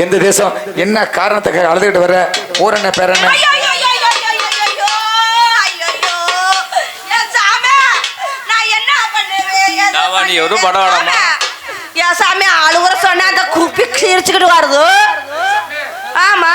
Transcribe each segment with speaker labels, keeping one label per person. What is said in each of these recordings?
Speaker 1: எந்த தேசம்? என்ன காரணத்துக்கு அழுதுகிட்டு வர ஊர் என்ன
Speaker 2: பண்ணுவேன்?
Speaker 3: படம் வேணாமா?
Speaker 2: சாமி, என் சாமி அழுகுற சொன்னா அந்த குப்பி சிரிச்சுக்கிட்டு வருது ஆமா.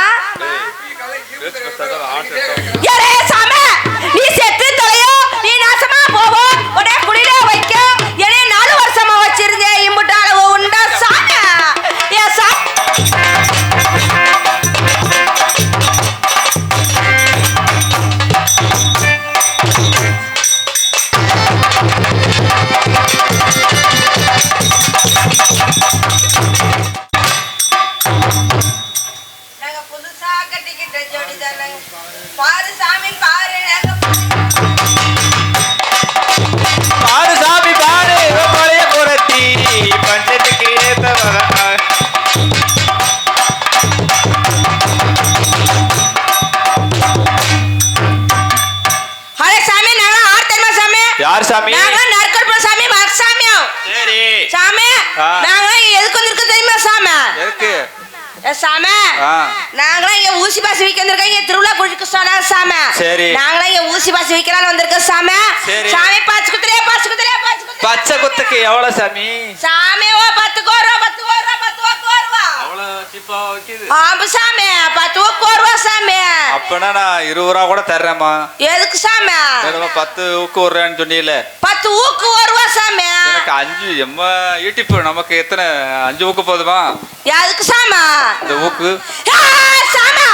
Speaker 2: சாமி. நாங்க நற்கற்ப சாமி மரசாமியம்
Speaker 3: சரி.
Speaker 2: சாமி. நாங்க எதுக்கு வந்திருக்க தெரியுமா சாமி? சாமி
Speaker 3: ஆ.
Speaker 2: நாங்களாம் இங்க ஊசி பாசி விக்க வந்திருக்கோம். இங்க திருவிழா குடிக்க சொன்னா சாமி.
Speaker 3: சரி.
Speaker 2: நாங்களாம் இங்க ஊசி பாசி விக்கிறான்னு வந்திருக்கோம் சாமி. சாமி பச்சை குத்துறியா பச்சை குத்துறியா பச்சை
Speaker 3: குத்துக்கு எவ்வளவு சாமி?
Speaker 2: சாமி ஓ பத்து கோருவா பத்து கோருவா பத்து கோருவா
Speaker 3: அவ்வளவு சீப்பா வைக்குது.
Speaker 2: ஆமா சாமி பத்து சாமி.
Speaker 3: அப்பனா நான் இருபது ரூபா கூட தர்றேம்மா.
Speaker 2: எதுக்கு சாமி?
Speaker 3: வேணுமா பத்து ஊக்கு விடுறேன்னு சொன்னீல
Speaker 2: பத்து ஊக்கு வருவா சாமி.
Speaker 3: எனக்கு அஞ்சு எம்ம நமக்கு எத்தனை? அஞ்சு ஊக்கு போதுமா?
Speaker 2: எதுக்கு சாமி?
Speaker 3: இந்த ஊக்கு.
Speaker 2: சாமி.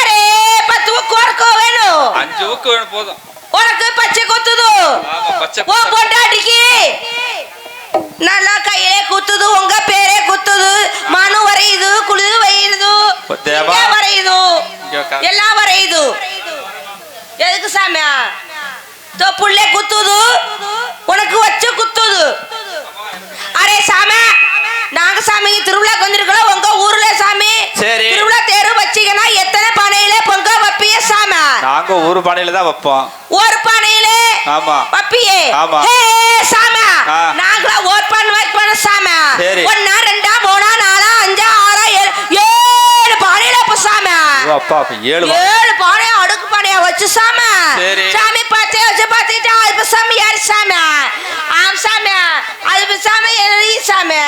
Speaker 2: அரே பத்து ஊக்கு வரைக்கும் வேணும்.
Speaker 3: அஞ்சு ஊக்கு வேணும் போதும்.
Speaker 2: உனக்கு பச்சை குத்துது. ஓ. பொண்டாட்டிக்கு. நல்லா கையிலே குத்துது உங்க பேரே குத்துது. மனு வரையுது குளிது வரையுது. வரையுது. எல்லாம் வரையுது. எதுக்கு சாமி தோ புள்ளே குத்துது. உனக்கு வச்சு குத்துது. அரே சாமி நாங்க சாமிக்கு திருவிழாக்கு வந்திருக்கிறோம் உங்க ஊர்ல சாமி.
Speaker 3: சரி.
Speaker 2: திருவிழா தேரு வச்சீங்கன்னா எத்தனை பானையில பொங்க வைப்பிய சாமி?
Speaker 3: நாங்க ஒரு பானையில தான் வைப்போம்.
Speaker 2: ஒரு பானையிலே
Speaker 3: ஆமா.
Speaker 2: பப்பியே
Speaker 3: ஆமா.
Speaker 2: சாமி. நாங்களா பண்ண வெயிட் பண்ண சாமி. ஒன்னா ரெண்டா மூணா நாலா அஞ்சா ஆறா ஏழு ஏழு பானையில இப்ப சாமி
Speaker 3: ஓ, அப்பா ஏழு
Speaker 2: ஏழு பானையா அடுக்கு பானையா வச்சு சாமி. சாமி பார்த்து வச்சு பார்த்துட்டா அது சாமி யாரு சாமி? ஆம் சாமி. அது சாமி எரி சாமி.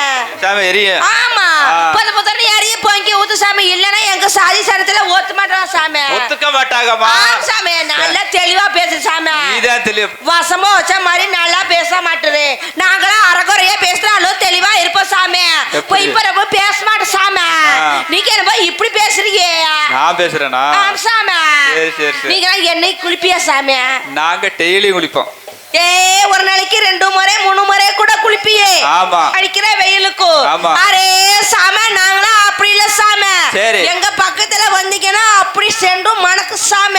Speaker 3: சாமி எரிய.
Speaker 2: ஆமா. புத புதன்னு எரிய பொங்கி ஊத்து சாமி. இல்லைன்னா எங்க சாதி சனத்துல ஓத்து மாட்டோம் சாமி.
Speaker 3: ஒத்துக்க மாட்டாங்கம்மா.
Speaker 2: ஆம் சாமி. நல்லா தெளிவா பேசு சாமி.
Speaker 3: நீதான் தெளிவு
Speaker 2: வசமா வச்ச மாதிரி நல்லா பேச மாட்டுது. நாங்களாம் அறகுறையா பேசுறாலும் தெளிவா இருப்போம் சாமி? போய் இப்ப ரொம்ப பேச மாட்டோம் சாமி. நீங்க என்னமோ இப்படி பேசுறீங்க.
Speaker 3: நான் பேசுறேனா
Speaker 2: சாமி
Speaker 3: சரி, சரி, சரி.
Speaker 2: நீங்க என்னைக்கு குளிப்பியா சாமி
Speaker 3: நாங்க டெய்லி குளிப்போம்
Speaker 2: ஏ ஒரு நாளைக்கு ரெண்டு முறை மூணு முறை கூட குளிப்பியே
Speaker 3: ஆமா.
Speaker 2: அடிக்கிற வெயிலுக்கு
Speaker 3: ஆமா.
Speaker 2: அரே சாம நாங்களாம் அப்படி இல்ல சாம
Speaker 3: சரி.
Speaker 2: எங்க பக்கத்துல வந்தீங்கன்னா அப்படி சென்றும் மணக்கு சாம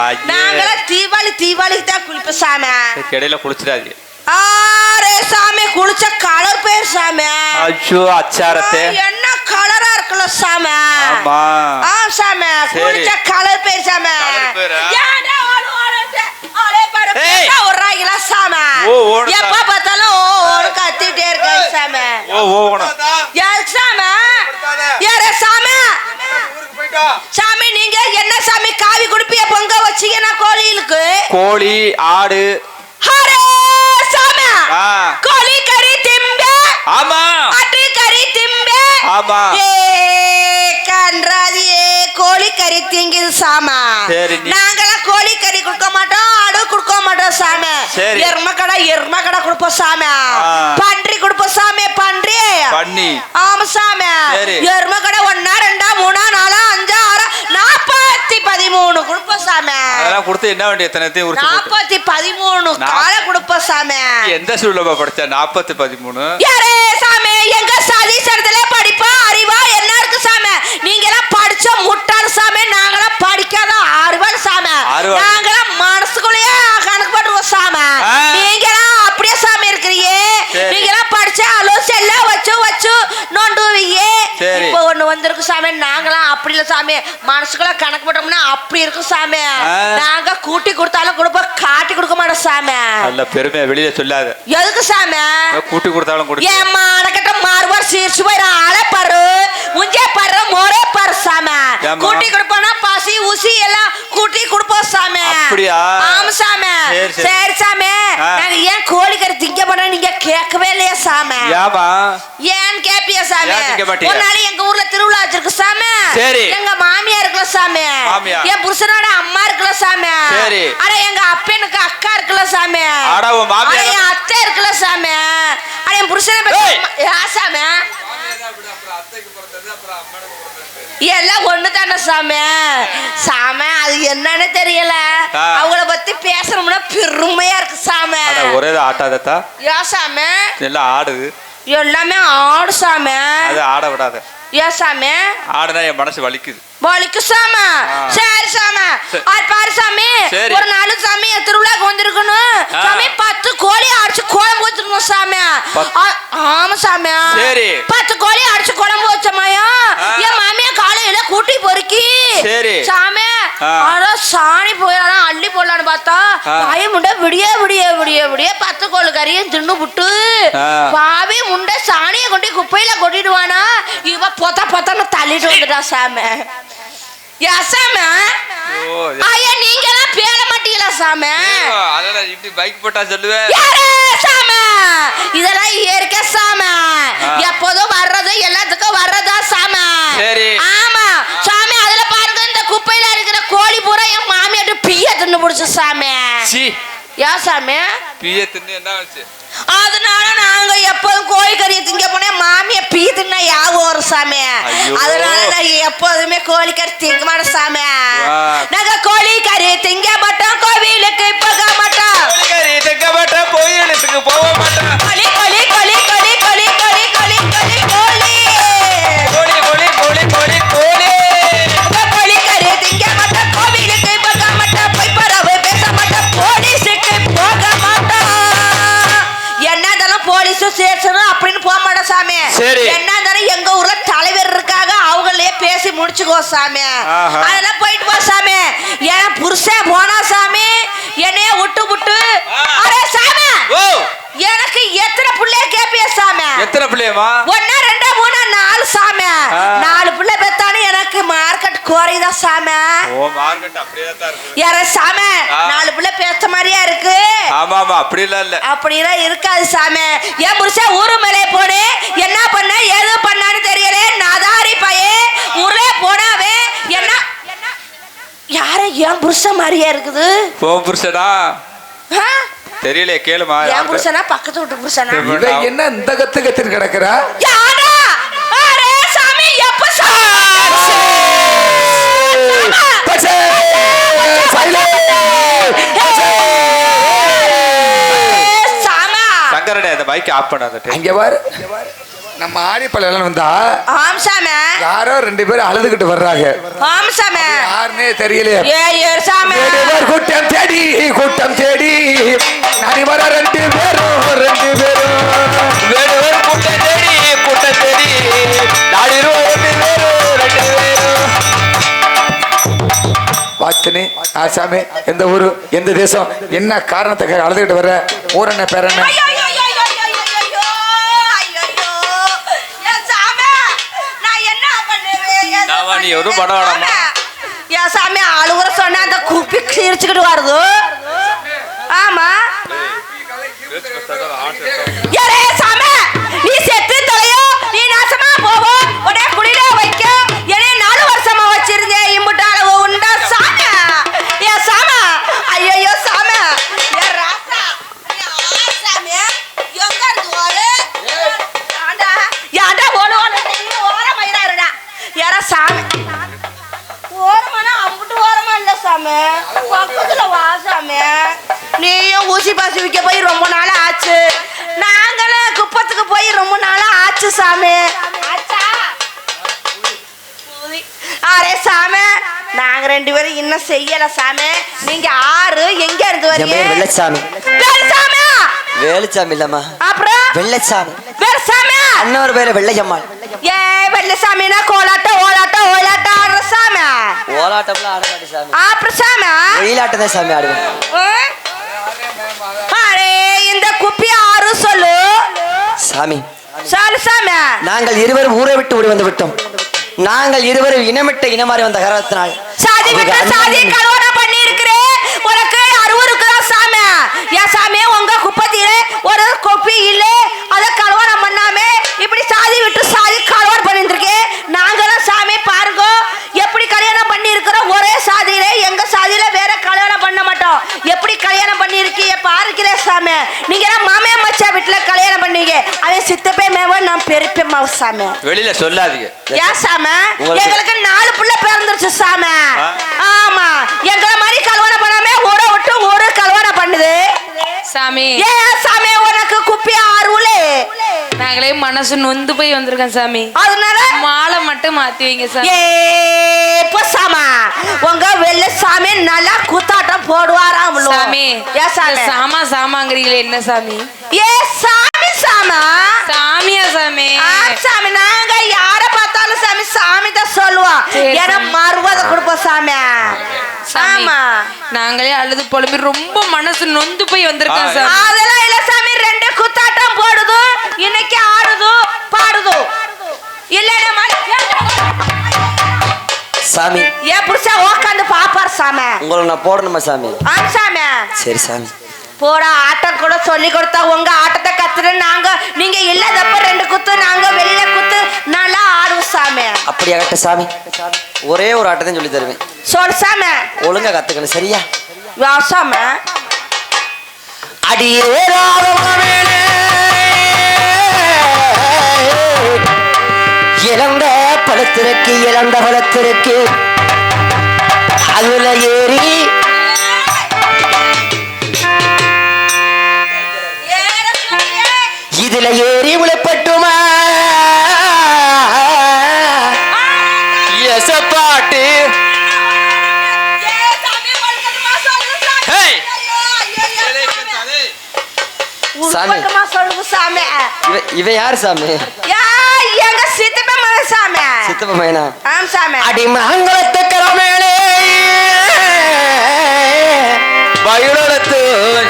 Speaker 3: ஐயே.
Speaker 2: நாங்களாம் தீபாவளி தீபாவளிக்கு தான் குளிப்போம் சாம
Speaker 3: இடையில குளிச்சிடாதீங்க
Speaker 2: அரே சாமி குளிச்ச கலர் பேர் சாம.
Speaker 3: அச்சோ அச்சாரத்தை.
Speaker 2: என்ன கலரா இருக்குல்ல சாம?
Speaker 3: ஆமா.
Speaker 2: ஆ சாம. குளிச்ச கலர் பேர் சாம.
Speaker 3: பாரு? ஓ, ஓடுதா?
Speaker 2: எப்ப பார்த்தாலும் ஓ, ஓடு கத்திட்டே இருக்க சாம.
Speaker 3: ஓ
Speaker 2: யார் சாம? யாரு சாம? சாமி நீங்க என்ன சாமி காவி குடுப்பிய பொங்க வச்சீங்கன்னா கோழிகளுக்கு?
Speaker 3: கோழி ஆடு.
Speaker 2: அரே சாம
Speaker 3: ஆ.
Speaker 2: கோழி கறி திம்பே
Speaker 3: ஆமா
Speaker 2: ஆட்டு கறி திம்பே
Speaker 3: ஆமா.
Speaker 2: ஏ கன்றாதியே கோழி கறி திங்குது சாமா. நாங்களாம் கோழி கறி கொடுக்க மாட்டோம் ஆடு கொடுக்க மாட்டோம் சாமி.
Speaker 3: சரி.
Speaker 2: எரும கடை எரும கடை கொடுப்போம் சாமி. பன்றி கொடுப்போம் சாமி பன்றி. ஆமா சாமி.
Speaker 3: சரி.
Speaker 2: எரும கடை ஒன்னா ரெண்டா மூணா நாலா அஞ்சா பதிமூணு கொடுப்போம் சாமி.
Speaker 3: அதெல்லாம் கொடுத்து என்ன வேண்டிய போட்டு
Speaker 2: நாற்பத்தி பதிமூணு காலை கொடுப்போம் சாமி.
Speaker 3: எந்த சூழ்நிலை படிச்ச நாற்பத்தி பதிமூணு?
Speaker 2: யாரே சாமி எங்க சாதி சரத்துல படிப்பா அறிவா என்ன இருக்கு சாமி? நீங்க எல்லாம் படிச்ச முட்டாள் சாமி நாங்களாம் படிக்காத அறிவாள் சாமி. நாங்களாம் மனசுக்குள்ளேயே கணக்கு போட்டுருவோம் சாமி. நீங்க எல்லாம் அப்படியே சாமி இருக்கிறீங்க. நீங்க எல்லாம் படிச்ச அலோசி எல்லாம் வச்சு வச்சு நோண்டுவீங்க. இப்போ ஒண்ணு வந்து வந்திருக்கு சாமி நாங்களாம் அப்படி இல்ல சாமி. மனசுக்குள்ள கணக்கு போட்டோம்னா அப்படி இருக்கும் சாமி. நாங்க கூட்டி கொடுத்தாலும் கொடுப்போம் காட்டி கொடுக்க மாட்டோம் சாமி.
Speaker 3: நல்ல பெருமையா வெளியில சொல்லாத.
Speaker 2: எதுக்கு சாமி?
Speaker 3: கூட்டி கொடுத்தாலும் கொடு
Speaker 2: ஏம்மா அடக்கட்ட மாறுவார் சீர்ச்சு போயிட ஆளை பாரு. முஞ்சே பாரு மோரே பாரு சாமி? கூட்டி கொடுப்போம்னா பசி ஊசி எல்லாம் கூட்டி கொடுப்போம் சாமி.
Speaker 3: அப்படியா?
Speaker 2: ஆமா சாமி.
Speaker 3: சரி,
Speaker 2: சாமி. நாங்க ஏன் கோழிக்கறி திங்க பண்ண நீங்க கேட்கவே சாமி.
Speaker 3: ஏமா
Speaker 2: ஏன் கேப்பியா சாமி? ஒரு நாள் எங்க ஊர்ல திருவிழா வச்சிருக்கு சாமி.
Speaker 3: சரி.
Speaker 2: எங்க மாமியா இருக்குல்ல சாமி.
Speaker 3: மாமியா.
Speaker 2: என் புருஷனோட அம்மா இருக்குல்ல சாமி.
Speaker 3: சரி.
Speaker 2: அட எங்க அப்பனுக்கு அக்கா இருக்குல்ல சாமி.
Speaker 3: அட, உன்
Speaker 2: அட, என் அத்தை இருக்குல்ல சாமி. அட என் புருஷனை பத்தி யா சாமி? எல்லாம் ஒண்ணு தானே சாமி. சாமி அது என்னன்னு தெரியல.
Speaker 3: ஆ.
Speaker 2: பத்தி பேசணும்னா பெருமையா இருக்கு சாமி.
Speaker 3: ஒரே ஆட்டாதத்தா.
Speaker 2: யா சாமி.
Speaker 3: எல்லாம் ஆடுது.
Speaker 2: எல்லாமே ஆடு சாமி.
Speaker 3: அது ஆட விடாத.
Speaker 2: யா சாமி.
Speaker 3: ஆடுனா என் மனசு வலிக்குது.
Speaker 2: வலிக்கு சாமி. சரி சாமி. பாரு சாமி. ஒரு நாலு சாமி என் திருவிழாக்கு வந்திருக்கணும். சாமி பத்து கோழி அடிச்சு குழம்பு வச்சிருக்கணும் சாமி. ஆமா சாமி.
Speaker 3: சரி.
Speaker 2: பத்து கோழி அடிச்சு குழம்பு வச்சமாயா. என் மாமியா காலையில கூட்டி பொறுக்கி.
Speaker 3: சரி.
Speaker 2: சாமி. ஆனா சாணி போயிடலாம் அள்ளி போடலான்னு பார்த்தா. பாய முண்டை விடிய விடிய விடிய விடிய பத்து கோழி கறியும் தின்னு புட்டு. பாவி முண்டை சாணியை கொண்டு குப்பையில கொட்டிடுவானா இவ பொத்த பொத்தன்னு தள்ளிட்டு வந்துட்டா சாமி. சாமி? ஐயா நீங்க எல்லாம் பேல மாட்டீங்களா சாமி?
Speaker 3: இப்படி பைக் போட்டா சொல்லுவேன்
Speaker 2: சாமி? இதெல்லாம் இயற்கை சாமி. எப்போதும் வர்றது எல்லாத்துக்கும் வர்றதா சாமி.
Speaker 3: சரி.
Speaker 2: ஆமா சாமி அதுல பாருங்க இந்த குப்பையில இருக்கிற கோழி பூரா என் மாமியாட்டு பிடிச்ச சாமி.
Speaker 3: சி.
Speaker 2: யா சாமி?
Speaker 3: பிய தின்னு என்ன ஆச்சு?
Speaker 2: அதனால நாங்க எப்போதும் கோழி கறியை திங்க போனே மாமிய பீ தின்னா யாவும் வரும் சாமி. அதனால நான் எப்போதுமே கோழி கறி திங்க மாட்டோம் சாமி. நாங்க கோழி கறி திங்க மாட்டோம். கோவிலுக்கு போக மாட்டோம்.
Speaker 3: கோழிக்கறி திங்க மாட்டேன் கோயிலுக்கு போக
Speaker 2: கோழி கோழி கோழி கோழி.
Speaker 3: சரி.
Speaker 2: என்னதாலும் எங்க ஊர்ல தலைவர் இருக்காங்க அவங்களே பேசி முடிச்சுக்கோ சாமி. அதெல்லாம் போயிட்டு போ சாமி. என் புருஷன் போனா சாமி? என்னைய விட்டு விட்டு. அரே சாமி. எனக்கு எத்தனை பிள்ளைய கேப்பிய சாமி?
Speaker 3: எத்தனை பிள்ளையம்மா?
Speaker 2: ஒன்னா ரெண்டா மூணா நாலு சாமி. நாலு பிள்ளை பெத்தானு எனக்கு மார்க்கெட் குறையுதா சாமி.
Speaker 3: ஓ மார்க்கெட் அப்படியே தான் இருக்கு.
Speaker 2: யார சாமி. நாலு பிள்ளை பேச மாதிரியா இருக்கு?
Speaker 3: ஆமா ஆமா அப்படிலாம் இல்ல.
Speaker 2: அப்படிலாம் இருக்காது சாமி. என் புருஷன் ஊரு மேலே போனே என்ன பண்ண ஏது பண்ணான்னு தெரியல. நாதாரி பையே ஊர்ல போனாவே என்ன? யார என் புருஷன் மாதிரியா இருக்குது?
Speaker 3: போ புருஷனா.
Speaker 2: ஆ?
Speaker 3: தெரியல கேளுமா
Speaker 2: என் புருஷனா? பக்கத்து வீட்டு புருஷனா?
Speaker 1: என்ன இந்த கத்து கத்துன்னு கிடக்குறா
Speaker 2: யாரா அரே சாமி எப்ப சாமி
Speaker 3: சங்கரனே அந்த பைக் ஆஃப் பண்ணாத
Speaker 1: அங்க பாரு. நம்ம ஆடிப்பள்ளையில வந்தா
Speaker 2: ஆம் சாமி.
Speaker 1: யாரோ ரெண்டு பேரும் அழுதுகிட்டு வர்றாங்க.
Speaker 2: ஆம் சாமி.
Speaker 1: யாருன்னே தெரியலையே.
Speaker 2: ஏ ஏ சாமி.
Speaker 1: கூட்டம் தேடி கூட்டம் தேடி. நாடி வர ரெண்டு பேரும் ரெண்டு பேரும்.
Speaker 3: வேடுவர் கூட்டம் தேடி கூட்டம் தேடி. நாடிரும்
Speaker 1: ஆச்சனி ஆசாமி எந்த ஊர் எந்த தேசம் என்ன காரணத்துக்கு அழுதுகிட்டு வர ஊர் என்ன பேர் என்ன?
Speaker 2: எவரும்
Speaker 3: படம் என்
Speaker 2: சாமி அழுகுற சொன்னா அந்த குப்பி க்ஷீரிச்சுக்கிட்டு வரது. இன்னும் செய்யல சாமி. நீங்க ஆறு எங்க இருந்து வரீங்க?
Speaker 4: வெள்ளச்சாமி.
Speaker 2: வேலுசாமி
Speaker 4: வேலுச்சாமி இல்லம்மா.
Speaker 2: அப்புறம்?
Speaker 4: வெள்ளச்சாமி.
Speaker 2: வேலுசாமி
Speaker 4: அண்ணவர் பேரு வெள்ளையம்மாள்.
Speaker 2: ஏ வெள்ளசாமினா கோலாட்டம்
Speaker 4: ஆட்டம்லாம் ஆட மாட்டேன் சாமி.
Speaker 2: அப்புறம் சாமி
Speaker 4: ஒயிலாட்டம் தான் சாமி ஆடுவேன்?
Speaker 2: அடே இந்த குப்பி ஆறு சொல்லு.
Speaker 4: சாமி.
Speaker 2: சொல்லு சாமி
Speaker 4: நாங்கள் இருவரும் ஊரை விட்டு ஓடி வந்து விட்டோம். நாங்கள் இருவரும் இனமிட்ட இனமாறி வந்த காரணத்தினால்
Speaker 2: சாதி விட்டு சாதி கல்வனை பண்ணி இருக்கிறேன் உனக்கு அறுவருக்கு தான் சாமி என் சாமி உங்க குப்பத்தில ஒரு கொப்பி இல்ல அத கல்வனம் பண்ணாம இப்படி சாதி விட்டு சாதி கல்வன் பண்ணிருக்கேன் நாங்களும் சாமி பாருங்க எப்படி கல்யாணம் பண்ணி இருக்கிறோம் ஒரே சாதியில எங்க சாதியில வேற கல்யாணம் பண்ண மாட்டோம் எப்படி கல்யாணம் பண்ணி இருக்கீங்க பாருக்கிறே சாமி நீங்க எல்லாம் மாமே மச்சா வீட்டுல கல்யாணம் பண்ணீங்க அவன் சித்தப்பே மேவ நான் பெருப்பே மாவு சாமி.
Speaker 3: வெளியில சொல்லாதீங்க.
Speaker 2: ஏன் சாம?
Speaker 4: உங்களுக்கு-
Speaker 2: எங்களுக்கு நாலு புள்ள பிறந்துருச்சு சாம? ஆமா. எங்களை மாதிரி கல்வனை பண்ணாம ஊரை விட்டு ஒரு கல்வனை பண்ணுது.
Speaker 5: சாமி.
Speaker 2: ஏன் சாமி உனக்கு குப்பி ஆறுலே
Speaker 5: நாங்களே மனசு நொந்து போய் வந்திருக்கோம் சாமி.
Speaker 2: அதனால?
Speaker 5: மாலை மட்டும் மாத்தி வைங்க சாமி.
Speaker 2: ஏ சாமா. உங்க வெள்ள சாமி நல்லா குத்தாட்டம் போடுவாராம்
Speaker 5: சாமி
Speaker 2: ஏ சாமி?
Speaker 5: சாமா சாமாங்கிறீங்களே என்ன சாமி?
Speaker 2: ஏ சாமி சாமா.
Speaker 5: சாமி.
Speaker 2: ஆ, சாமி நாங்க யார பார்த்தாலும் சாமி சாமி தான் சொல்லுவோம்
Speaker 5: சரி,
Speaker 2: ஏன்னா. மறுவதை கொடுப்போம் சாமி.
Speaker 5: சாமி
Speaker 2: ஆமா.
Speaker 5: நாங்களே அழுது புலம்பி ரொம்ப மனசு நொந்து போய் வந்திருக்கோம்
Speaker 3: ஆ,
Speaker 5: சாமி.
Speaker 2: அதெல்லாம் இல்ல சாமி ரெண்டு குத்தாட்டம் போடுது இன்னைக்கு ஆடுது பாடுது. இல்லைன்னா
Speaker 4: சாமி.
Speaker 2: ஏன் புடிச்சா உக்காந்து பாப்பார் சாமி.
Speaker 4: உங்களை நான் போடணுமா சாமி?
Speaker 2: ஆம் சாமி.
Speaker 4: சரி சாமி.
Speaker 2: போட ஆட்டம் கூட சொல்லி கொடுத்தா உங்க ஆட்டத்தை கத்துட்டு நாங்க நீங்க இல்லாதப்ப ரெண்டு குத்து நாங்க வெளியில குத்து நல்லா ஆடுவோம் சாமி.
Speaker 4: அப்படி ஆகட்டும் சாமி? ஒரே ஒரு ஆட்டத்தையும் சொல்லி தருவேன்.
Speaker 2: சொல் சாமி.
Speaker 4: ஒழுங்கா கத்துக்கணும் சரியா?
Speaker 2: வா சாமி.
Speaker 4: அடியே இழந்த பழத்திற்கு இழந்த பழத்திற்கு அதுல ஏறி இதுல ஏறி உழைப்பட்டுமா
Speaker 2: சொல்லுங்க சாமி
Speaker 4: இவ யார் சாமி
Speaker 2: எங்க சித்தப்ப சாமி
Speaker 4: சித்தப்ப
Speaker 2: ஆம் சாமி
Speaker 4: அடி மங்களத்து கிழமையிலே
Speaker 3: மயிலொழுத்து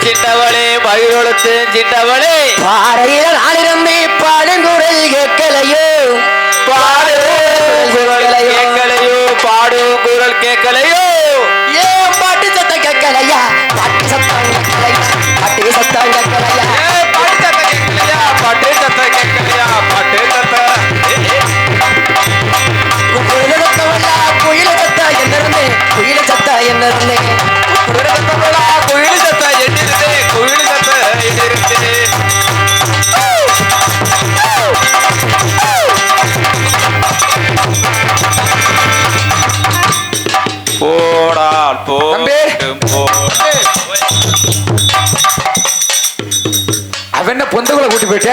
Speaker 3: சின்னவளே மயிலொழுத்து சின்னவளே.
Speaker 4: பாறையில நாளிரம்பி பாடுங்குரல் கேட்கலையோ?
Speaker 3: பாடு குரல்
Speaker 4: கேட்கலையோ?
Speaker 3: கேட்கலையோ பாடு குரல் கேட்கலையோ?
Speaker 4: ஏன் பாட்டு சத்தம் கேட்கலையா? பாட்டு சத்தம் என்ன
Speaker 1: பொந்துக்குள்ள கூட்டி போயிட்ட?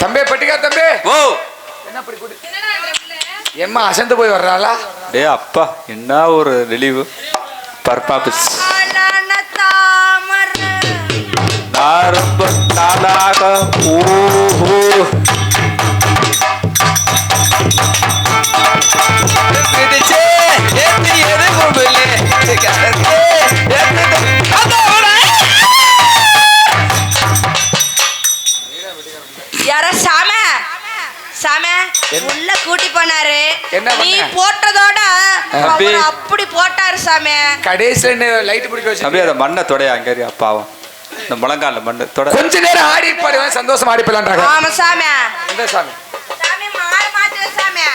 Speaker 1: தம்பி பட்டிக்கார் தம்பி.
Speaker 3: ஓ.
Speaker 1: எம்மா அசந்து போய் வர்றாளா?
Speaker 3: டே அப்பா என்ன ஒரு ரிலீவு பர்பாபிஸ் நான் ரொம்ப நாளாக ஊஹூ.
Speaker 1: என்ன
Speaker 2: நீ
Speaker 1: பண்ண?
Speaker 2: போட்டதோட. அவர் அப்படி போட்டாரு சாமி.
Speaker 1: கடைசியில லைட் பிடிக்க வச்சு
Speaker 3: அதை மண்ணை தொடைய அங்கே அப்பாவும் இந்த முழங்கால மண்ணு தொட.
Speaker 1: கொஞ்ச நேரம் ஆடி பாரு சந்தோஷமா ஆடி போலான்றாங்க
Speaker 2: ஆமா சாமி.
Speaker 1: இந்த சாமி?
Speaker 2: சாமி மாறு மாத்து சாமி.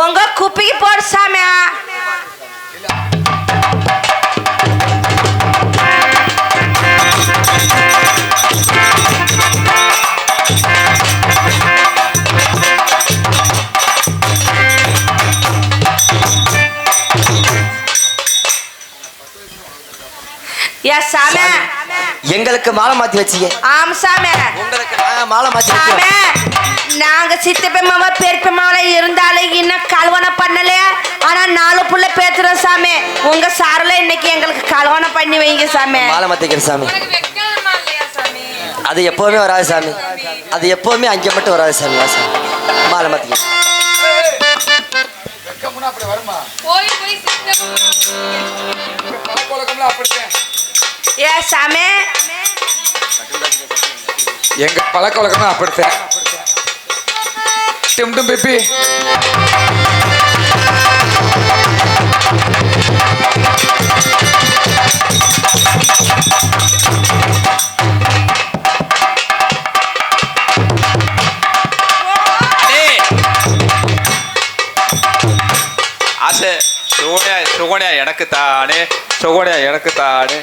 Speaker 2: உங்க குப்பிக்கு போடு சாமி. ஏ சாமி.
Speaker 4: எங்களுக்கு மாலை மாத்தி வச்சியே
Speaker 2: ஆமா சாமி.
Speaker 4: உங்களுக்கு நாங்க மாலை மாத்தி
Speaker 2: சாமி. நாங்க சித்தப்பெம்மாவ பெருப்பெம்மாவில இருந்தாலும் இன்னும் கல்வனம் பண்ணல ஆனா நாலு புள்ள பேத்துறோம் சாமி. உங்க சாரில் இன்னைக்கு எங்களுக்கு கல்வனம் பண்ணி வைங்க சாமி.
Speaker 4: மாலை மாத்தி வைக்கிறேன் சாமி? அது எப்பவுமே வராது சாமி. அது எப்பவுமே அங்கே மட்டும் வராது சாமி சாமி. மாலை மாத்திக்க
Speaker 1: வெக்கம்னா அப்படி வருமா?
Speaker 5: போய் போய்
Speaker 2: ஏ சாமி
Speaker 1: எங்க பழக்க வழக்கம்லாம் அப்படித்தான். டிம் டும் பிப்பி
Speaker 3: சுகோனியா எனக்கு தானே. சுகோனியா எனக்கு தானே.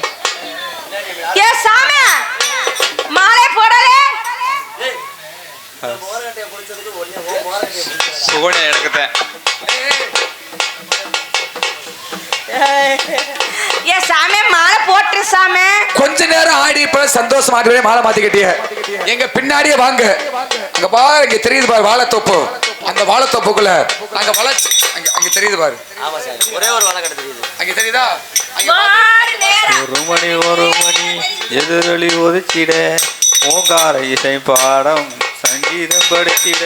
Speaker 2: ஏ சாமி மாலை போட்டு சாமி.
Speaker 1: கொஞ்ச நேரம் ஆடி இப்ப சந்தோஷம் ஆடி மாலை மாத்திக்கிட்டிய. எங்க பின்னாடியே வாங்க. அங்க பாரு இங்க தெரியுது பாரு வாழைத்தோப்பு. அந்த வாழைத்தோப்புக்குள்ள அங்க வளர்ச்சி அங்க அங்க தெரியுது பாரு.
Speaker 4: ஆமா சார் ஒரே ஒரு தெரியுது.
Speaker 1: அங்க தெரியுதா?
Speaker 3: ஒரு மணி ஒரு மணி எதிரொலி ஒதுக்கிட. ஓங்கார இசை பாடம் சங்கீதம் படித்திட.